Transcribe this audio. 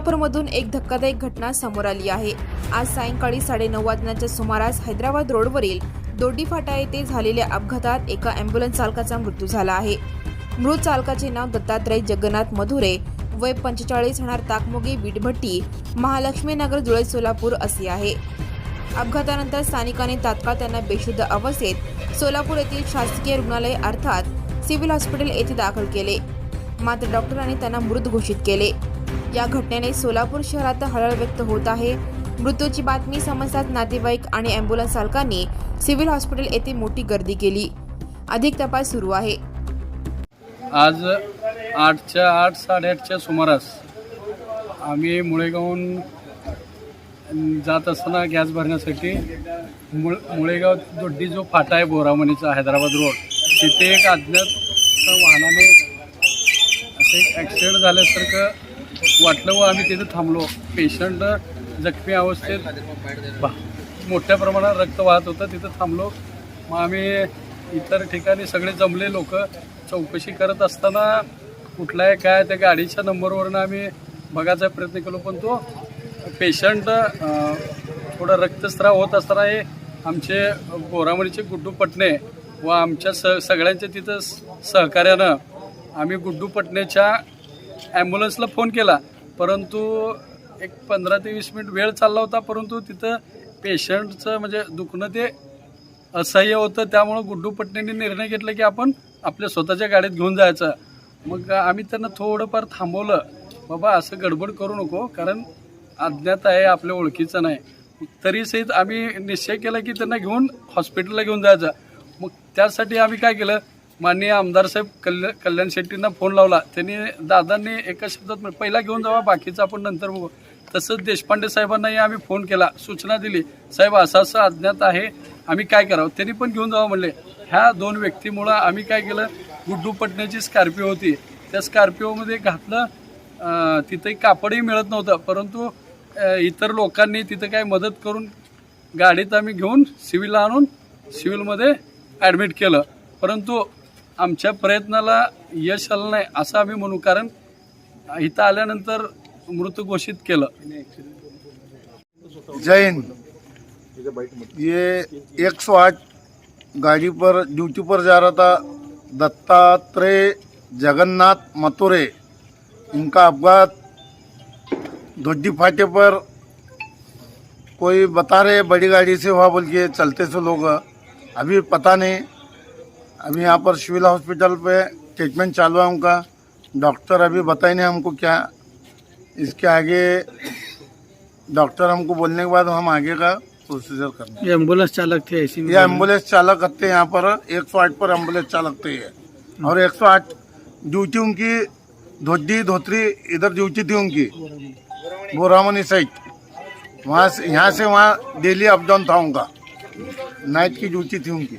सोलापूरमधून एक धक्कादायक घटना समोर आली आहे. आज सायंकाळी साडेनऊ वाजण्याच्या सुमारास हैदराबाद रोडवरील दोडी फाटा येथे झालेल्या अपघातात एका अँब्युलन्स चालकाचा मृत्यू झाला आहे. मृत चालकाचे नाव दत्तात्रय जगन्नाथ मधुरे वय पंचेचाळीस होणार ताकमोगी वीटभट्टी महालक्ष्मी नगर जुळे सोलापूर असे आहे. अपघातानंतर स्थानिकांनी तात्काळ त्यांना बेशुद्ध अवस्थेत सोलापूर येथील शासकीय रुग्णालय अर्थात सिव्हिल हॉस्पिटल येथे दाखल केले. मात्र डॉक्टरांनी त्यांना मृत घोषित केले. या घटनेने सोलापूर शहरात हळहळ व्यक्त होत आहे. मृत्यूची बातमी समजताच नातेवाईक आणि अँब्युलन्स चालकांनी सिव्हिल हॉस्पिटल येथे मोठी गर्दी केली. अधिक तपास सुरू आहे. आज आठच्या आठ साडेआठच्या सुमारास आम्ही मुळेगावहून जात असताना गॅस भरण्यासाठी मुळ मुळेगाव दोड्डी जो फाटा आहे बोरामणीचा हैदराबाद रोड तिथे एक अज्ञात वाहनाने असं एक ॲक्सिडेंट झाल्यासारखं वाटलं व आम्ही तिथं थांबलो. पेशंट जखमी अवस्थेत मोठ्या प्रमाणात रक्त वाहत होतं तिथं थांबलो. मग आम्ही इतर ठिकाणी सगळे जमले लोक. चौकशी करत असताना कुठला आहे काय त्या गाडीच्या नंबरवरनं आम्ही बघायचा प्रयत्न केलो पण तो पेशंट थोडा रक्तस्राव होत असताना हे आमचे बोरामणीचे गुड्डू पटणे व आमच्या स सगळ्यांच्या तिथं सहकार्यानं आम्ही गुड्डू पटणेच्या ॲम्ब्युलन्सला फोन केला. परंतु एक पंधरा ते वीस मिनिट वेळ चालला होता परंतु तिथं पेशंटचं म्हणजे दुखणं ते असह्य होतं. त्यामुळं गुड्डू पटणेंनी निर्णय घेतला की आपण आपल्या स्वतःच्या गाडीत घेऊन जायचं. मग आम्ही त्यांना थोडंफार थांबवलं. बाबा असं गडबड करू नको कारण अज्ञात आहे आपल्या ओळखीचं नाही. तरी सहित आम्ही निश्चय केला की त्यांना घेऊन हॉस्पिटलला घेऊन जायचं. मग त्यासाठी आम्ही काय केलं? माननीय आमदार साहेब कल्याण कल्याण शेट्टींना फोन लावला. त्यांनी दादांनी एका शब्दात पहिला घेऊन जावा बाकीचं आपण नंतर बघू. तसंच देशपांडे साहेबांनाही आम्ही फोन केला सूचना दिली. साहेब असं असं अज्ञात आहे आम्ही काय करावं? त्यांनी पण घेऊन जावं म्हणले. ह्या दोन व्यक्तीमुळं आम्ही काय केलं? गुड्डू पटण्याची स्कॉर्पिओ होती. त्या स्कॉर्पिओमध्ये घातलं तिथे कापडही मिळत नव्हतं. परंतु इतर लोकांनी तिथं काय मदत करून गाडीत आम्ही घेऊन सिव्हिलला आणून सिव्हिलमध्ये ॲडमिट केलं. परंतु आमच्या प्रयत्नाला यश आलं नाही असं आम्ही म्हणू. कारण इथं आल्यानंतर मृत घोषित केलं. जय हिंद ये एक सौ आठ गाड़ी पर ड्यूटी पर जा रहा था दत्तात्रेय जगन्नाथ मथुरे। इनका अपघात धोड्डी फाटे पर कोई बता रहे बड़ी गाड़ी से हुआ बोल के चलते से लोग अभी पता नहीं। अभी यहाँ पर सिविल हॉस्पिटल पे ट्रीटमेंट चालू है उनका। डॉक्टर अभी बताए नहीं हमको क्या। इसके आगे डॉक्टर हमको बोलने के बाद हम आगे का प्रोसीजर करना ये एंबुलेंस चालक थे ऐसी ये एंबुलेंस चालक हैं यहाँ पर। 108 पर एंबुलेंस चालक थे ये। और 108 ड्यूटी उनकी धोती धोत्री इधर ड्यूटी थी उनकी। बोरामनी साइड वहाँ से यहाँ से वहाँ डेली अप डाउन था उनका। नाइट की ड्यूटी थी उनकी।